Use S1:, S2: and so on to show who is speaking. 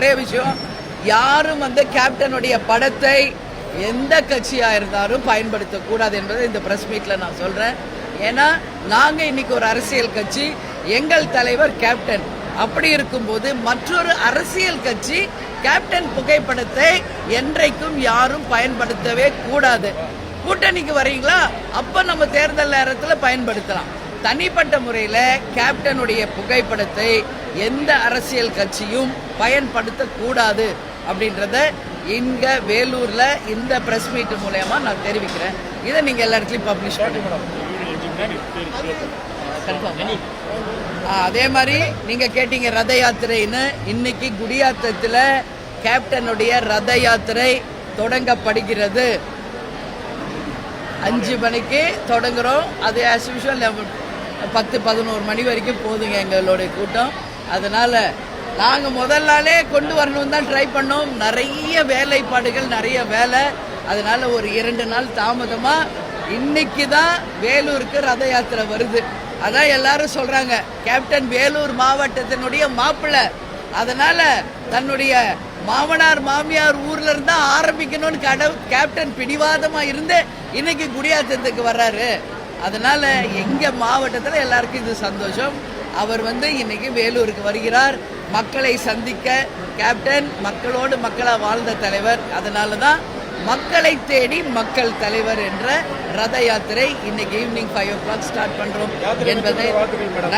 S1: ஒரே விஷயம் யாரும் வந்து கேப்டனுடைய படத்தை எந்த கட்சியாக இருந்தாலும் பயன்படுத்தக்கூடாது என்பதை இந்த பிரஸ் மீட்டில் நான் சொல்றேன். ஏன்னா நாங்கள் இன்னைக்கு ஒரு அரசியல் கட்சி எங்கள் தலைவர் கேப்டன் அப்படி இருக்கும்போது மற்றொரு அரசியல் கட்சி கேப்டன் புகைப்படத்தை என்றைக்கும் யாரும் பயன்படுத்தவே கூடாது. கூட்டணிக்கு வரீங்களா? அப்போ நம்ம தேர்தல் நேரத்தில் பயன்படுத்தலாம். தனிப்பட்ட முறையில கேப்டனுடைய புகைப்படத்தை எந்த அரசியல் கட்சியும் பயன்படுத்த கூடாது அப்படின்றத இங்க வேலூர்ல இந்த பிரஸ் மீட் மூலயமா நான் தெரிவிக்கிறேன். இதை நீங்க எல்லா இடத்துலயும் பப்ளிஷ் பண்ணுங்க. அதே மாதிரி நீங்க கேட்டீங்க ரத யாத்திரைன்னு. இன்னைக்கு குடியாத்தத்துல கேப்டனுடைய ரத யாத்திரை தொடங்கப்படுகிறது. அஞ்சு மணிக்கு தொடங்குறோம். அது ஆஸ் யூஷுவல் பத்து பதினோரு மணி வரைக்கும் போதுங்க எங்களுடைய கூட்டம். அதனால் நாங்கள் முதல் நாளே கொண்டு வரணும் தான் ட்ரை பண்ணோம். நிறைய வேலைப்பாடுகள் நிறைய வேலை. அதனால் ஒரு இரண்டு நாள் தாமதமாக இன்னைக்கு தான் வேலூருக்கு ரத யாத்திரை வருது. அதான் எல்லாரும் சொல்கிறாங்க கேப்டன் வேலூர் மாவட்டத்தினுடைய மாப்பிள்ளை. அதனால் தன்னுடைய மாமனார் மாமியார் ஊர்ல இருந்தா ஆரம்பிக்கணும்னு கடவு கேப்டன் பிடிவாதமா இருந்து இன்னைக்கு குடியாத்தத்துக்கு வர்றாரு. அதனால எங்க மாவட்டத்துல எல்லாருக்கும் இது சந்தோஷம். அவர் வந்து இன்னைக்கு வேலூருக்கு வருகிறார். மக்களை சந்திக்க கேப்டன் மக்களோடு மக்களா வாழ்ந்த தலைவர். அதனால தான் மக்களை தேடி மக்கள் தலைவர் என்ற ரத யாத்திரை இன்னைக்கு evening five o'clock start பண்றோம் என்பதை